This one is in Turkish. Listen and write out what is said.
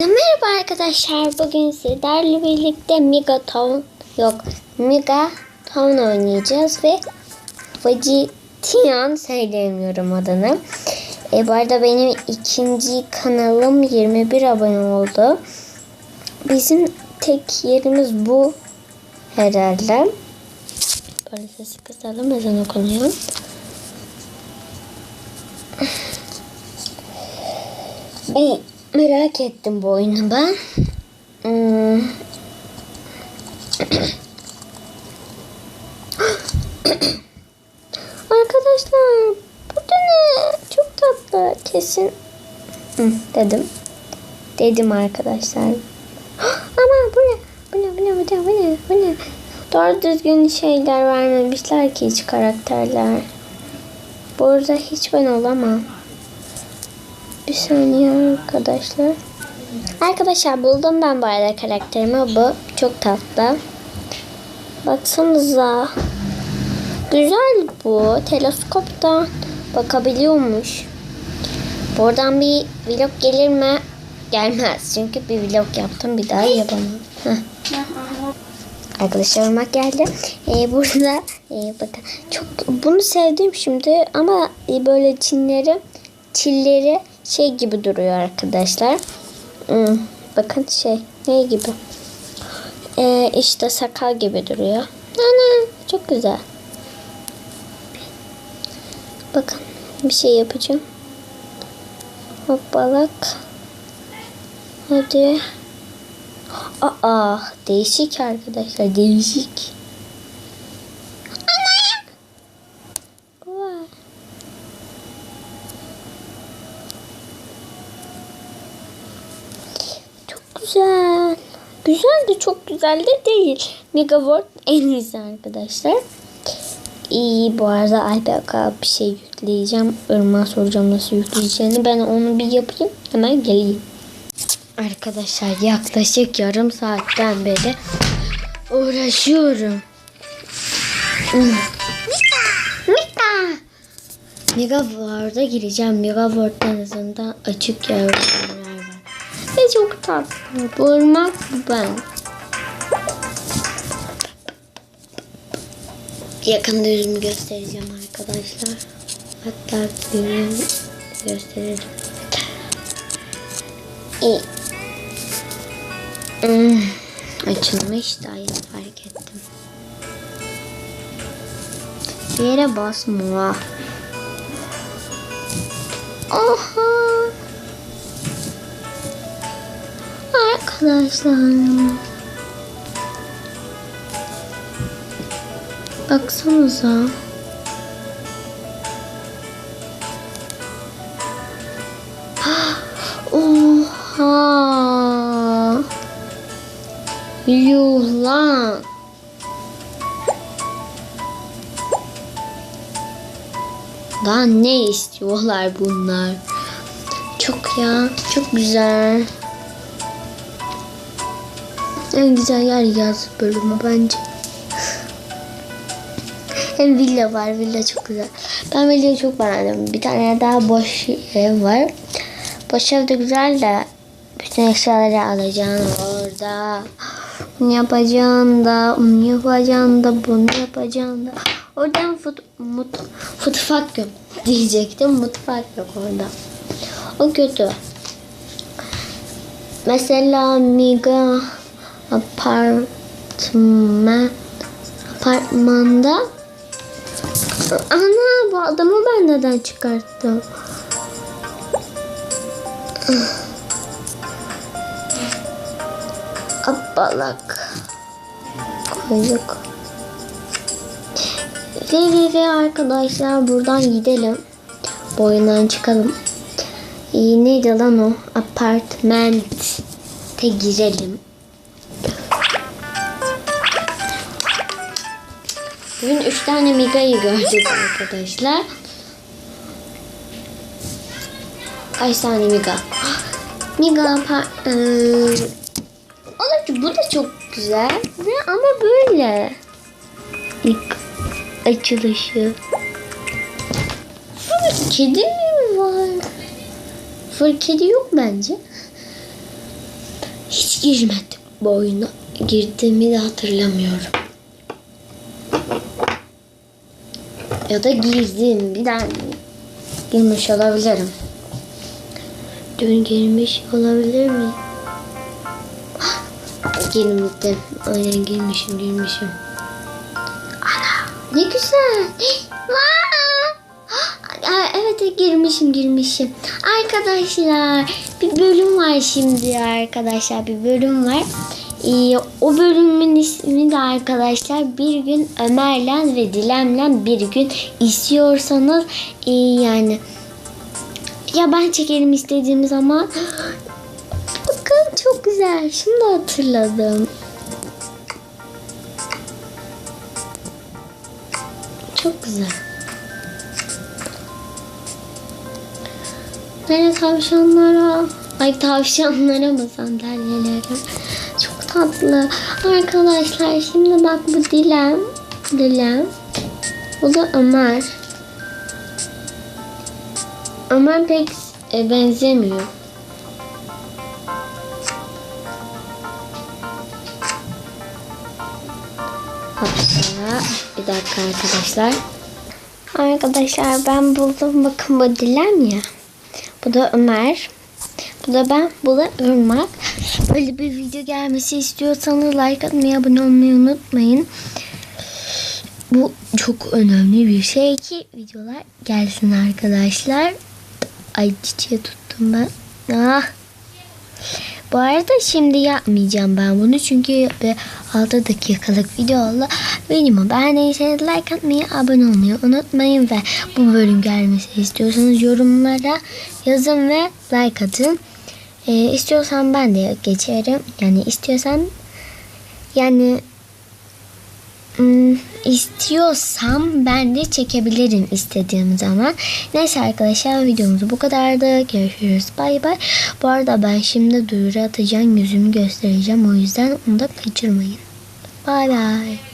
Merhaba arkadaşlar. Bugün sizlerle birlikte Megaton yok Mega Town oynayacağız ve Vegetian söyleyemiyorum adını. E, bu arada benim ikinci kanalım 21 abone oldu. Bizim tek yerimiz bu herhalde. Böyle sesi kısalım ezan okunuyor. Bir merak ettim bu oyunu ben. Hmm. Arkadaşlar bu ne? Çok tatlı. Kesin Hı, dedim. Dedim arkadaşlar. Ama bu ne? Bu ne? Bu ne? Bu ne? Bu ne? Bu ne? Doğru düzgün şeyler vermemişler ki hiç karakterler. Burada hiç ben olamam. Bir saniye arkadaşlar. Arkadaşlar buldum ben bu arada karakterimi. Bu çok tatlı. Baksanıza. Güzel bu. Teleskoptan bakabiliyormuş. Buradan bir vlog gelir mi? Gelmez. Çünkü bir vlog yaptım. Bir daha yapamam. Arkadaşlar ırmak geldi. Ee, burada e, bakın çok bunu sevdim şimdi ama e, böyle çinleri çilleri şey gibi duruyor arkadaşlar. Hmm, bakın şey ne gibi? Ee, işte sakal gibi duruyor. Ana çok güzel. Bakın bir şey yapacağım. Hoppalak. Hadi. Aa değişik arkadaşlar değişik. Ana! Vay. Çok güzel. Güzel de çok güzel de değil. Megaworld en iyisi arkadaşlar. İyi bu arada Alpaka bir şey yükleyeceğim. Irmağa soracağım nasıl yükleyeceğini. Ben onu bir yapayım. Hemen geleyim. Arkadaşlar yaklaşık yarım saatten beri uğraşıyorum. Mika! Mika! Megaworld'a gireceğim. Megaworld'da en azından açık. Ve çok tatlı. Bu ben. Yakında yüzümü göstereceğim arkadaşlar. Hatta yüzümü gösteririm. İyi. Hmm, açılmış da yeni fark ettim. Bir yere basma. Oha. Arkadaşlar. Baksanıza. Oha. Yuh lan. Daha ne istiyorlar bunlar? Çok ya. Çok güzel. En güzel yer yaz bölümü bence. Hem villa var. Villa çok güzel. Ben villayı çok beğendim. Bir tane daha boş ev var. Boş ev de güzel de bütün eşyaları alacaksın orada. Bunu yapacaksın da, onu yapacaksın da, bunu yapacaksın da. Oradan fut, mut, mutfak yok diyecektim. Mutfak yok orada. O kötü. Mesela Miga apartman apartmanda Ana bu adamı ben neden çıkarttım? Abbalak koyduk. Ve ve ve arkadaşlar buradan gidelim. Boyundan çıkalım. İyi neydi lan o? Apartmente girelim. Bugün üç tane Miga'yı gördük arkadaşlar. Kaç tane Miga? Miga apart... Ee, bu da çok güzel. Ve ama böyle. İlk açılışı. Kedi mi var? Full kedi yok bence. Hiç girmedim bu oyuna. Girdiğimi de hatırlamıyorum. Ya da girdim. Bir daha girmiş olabilirim. Dün girmiş olabilir mi? Girmiştim. Aynen girmişim girmişim. Ana ne güzel. Aa, Evet girmişim girmişim. Arkadaşlar bir bölüm var şimdi arkadaşlar bir bölüm var. Ee, o bölümün ismi de arkadaşlar bir gün Ömer'le ve Dilem'le bir gün istiyorsanız ee, yani ya ben çekelim istediğim zaman bakın çok güzel şimdi hatırladım. Çok güzel. Böyle tavşanlara, ay tavşanlara mı sandalyelere? Tatlı. Arkadaşlar şimdi bak bu Dilem. Dilem. Bu da Ömer. Ömer pek e, benzemiyor. Hopsa. Bir dakika arkadaşlar. Arkadaşlar ben buldum. Bakın bu Dilem ya. Bu da Ömer. Bu da ben. Bu da Irmak. Böyle bir video gelmesi istiyorsanız like atmayı, abone olmayı unutmayın. Bu çok önemli bir şey ki videolar gelsin arkadaşlar. Ay çiçeği tuttum ben. Ah. Bu arada şimdi yapmayacağım ben bunu çünkü bir 6 dakikalık video oldu. Benim beğendiyseniz like atmayı, abone olmayı unutmayın ve bu bölüm gelmesi istiyorsanız yorumlara yazın ve like atın. Ee, istiyorsan ben de geçerim. Yani istiyorsan yani Hmm, istiyorsam ben de çekebilirim istediğim zaman. Neyse arkadaşlar videomuz bu kadardı. Görüşürüz. Bay bay. Bu arada ben şimdi duyuru atacağım. Yüzümü göstereceğim. O yüzden onu da kaçırmayın. Bay bay.